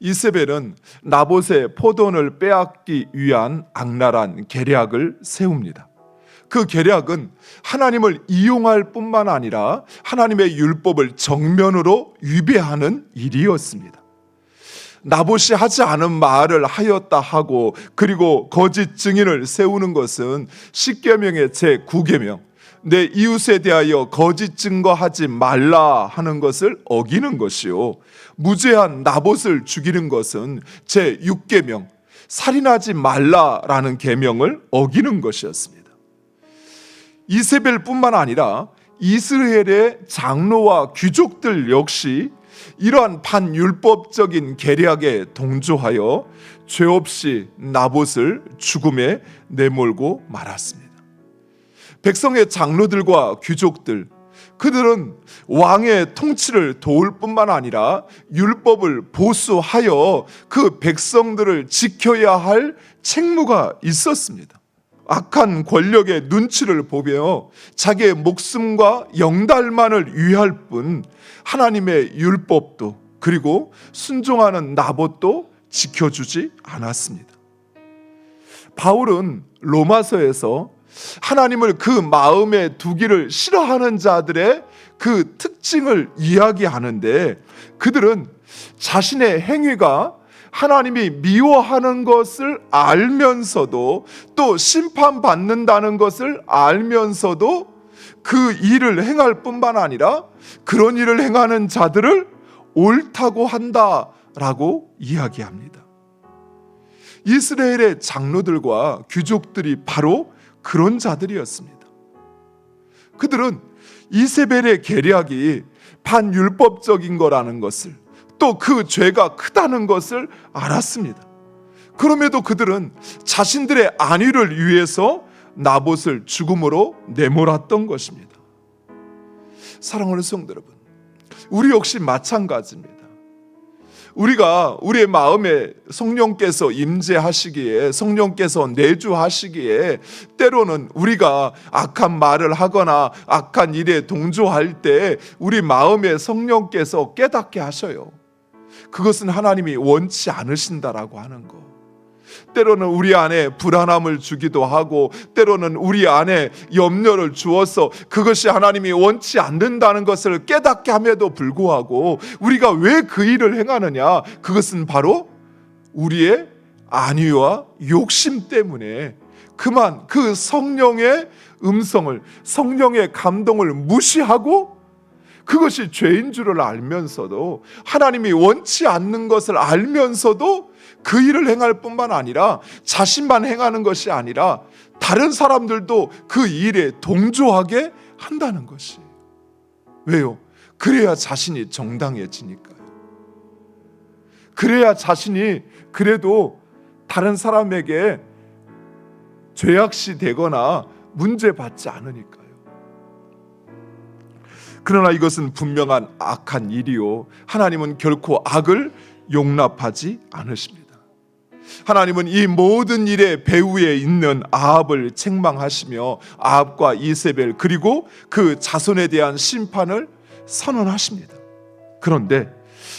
이세벨은 나봇의 포도원을 빼앗기 위한 악랄한 계략을 세웁니다. 그 계략은 하나님을 이용할 뿐만 아니라 하나님의 율법을 정면으로 위배하는 일이었습니다. 나봇이 하지 않은 말을 하였다 하고 그리고 거짓 증인을 세우는 것은 십계명의 제 9계명 내 이웃에 대하여 거짓 증거하지 말라 하는 것을 어기는 것이요 무죄한 나봇을 죽이는 것은 제 6계명 살인하지 말라라는 계명을 어기는 것이었습니다. 이세벨뿐만 아니라 이스라엘의 장로와 귀족들 역시 이러한 반율법적인 계략에 동조하여 죄 없이 나봇을 죽음에 내몰고 말았습니다. 백성의 장로들과 귀족들 그들은 왕의 통치를 도울 뿐만 아니라 율법을 보수하여 그 백성들을 지켜야 할 책무가 있었습니다. 악한 권력의 눈치를 보며 자기의 목숨과 영달만을 위할 뿐 하나님의 율법도 그리고 순종하는 나봇도 지켜주지 않았습니다. 바울은 로마서에서 하나님을 그 마음에 두기를 싫어하는 자들의 그 특징을 이야기하는데 그들은 자신의 행위가 하나님이 미워하는 것을 알면서도 또 심판받는다는 것을 알면서도 그 일을 행할 뿐만 아니라 그런 일을 행하는 자들을 옳다고 한다라고 이야기합니다. 이스라엘의 장로들과 귀족들이 바로 그런 자들이었습니다. 그들은 이세벨의 계략이 반율법적인 거라는 것을 또 그 죄가 크다는 것을 알았습니다. 그럼에도 그들은 자신들의 안위를 위해서 나봇을 죽음으로 내몰았던 것입니다. 사랑하는 성도 여러분, 우리 역시 마찬가지입니다. 우리가 우리의 마음에 성령께서 임재하시기에 성령께서 내주하시기에 때로는 우리가 악한 말을 하거나 악한 일에 동조할 때 우리 마음에 성령께서 깨닫게 하셔요. 그것은 하나님이 원치 않으신다라고 하는 거. 때로는 우리 안에 불안함을 주기도 하고 때로는 우리 안에 염려를 주어서 그것이 하나님이 원치 않는다는 것을 깨닫게 함에도 불구하고 우리가 왜 그 일을 행하느냐? 그것은 바로 우리의 안위와 욕심 때문에 그만 그 성령의 음성을 성령의 감동을 무시하고 그것이 죄인 줄을 알면서도 하나님이 원치 않는 것을 알면서도 그 일을 행할 뿐만 아니라 자신만 행하는 것이 아니라 다른 사람들도 그 일에 동조하게 한다는 것이 왜요? 그래야 자신이 정당해지니까요. 그래야 자신이 그래도 다른 사람에게 죄악시 되거나 문제 받지 않으니까요. 그러나 이것은 분명한 악한 일이요. 하나님은 결코 악을 용납하지 않으십니다. 하나님은 이 모든 일의 배후에 있는 아합을 책망하시며 아합과 이세벨 그리고 그 자손에 대한 심판을 선언하십니다. 그런데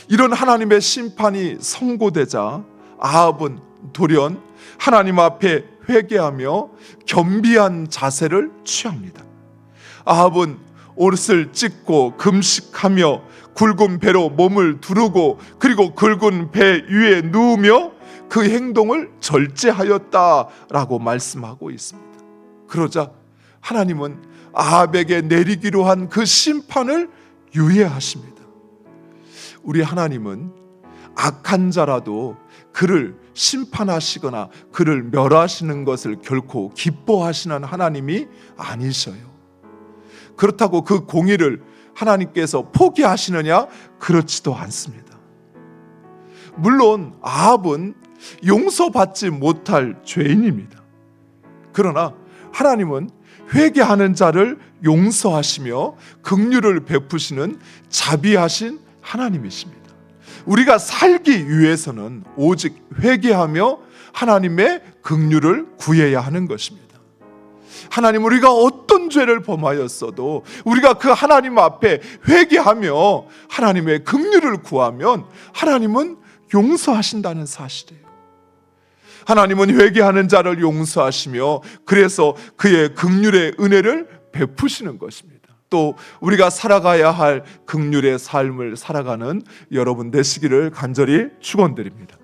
이런 하나님의 심판이 선고되자 아합은 돌연 하나님 앞에 회개하며 겸비한 자세를 취합니다. 아합은 옷을 찢고 금식하며 굵은 배로 몸을 두르고 그리고 굵은 배 위에 누우며 그 행동을 절제하였다라고 말씀하고 있습니다. 그러자 하나님은 아합에게 내리기로 한 그 심판을 유예하십니다. 우리 하나님은 악한 자라도 그를 심판하시거나 그를 멸하시는 것을 결코 기뻐하시는 하나님이 아니셔요. 그렇다고 그 공의를 하나님께서 포기하시느냐? 그렇지도 않습니다. 물론 아합은 용서받지 못할 죄인입니다. 그러나 하나님은 회개하는 자를 용서하시며 긍휼을 베푸시는 자비하신 하나님이십니다. 우리가 살기 위해서는 오직 회개하며 하나님의 긍휼을 구해야 하는 것입니다. 하나님 우리가 어떤 죄를 범하였어도 우리가 그 하나님 앞에 회개하며 하나님의 긍휼을 구하면 하나님은 용서하신다는 사실이에요. 하나님은 회개하는 자를 용서하시며 그래서 그의 극률의 은혜를 베푸시는 것입니다. 또 우리가 살아가야 할 극률의 삶을 살아가는 여러분 되시기를 간절히 축원드립니다.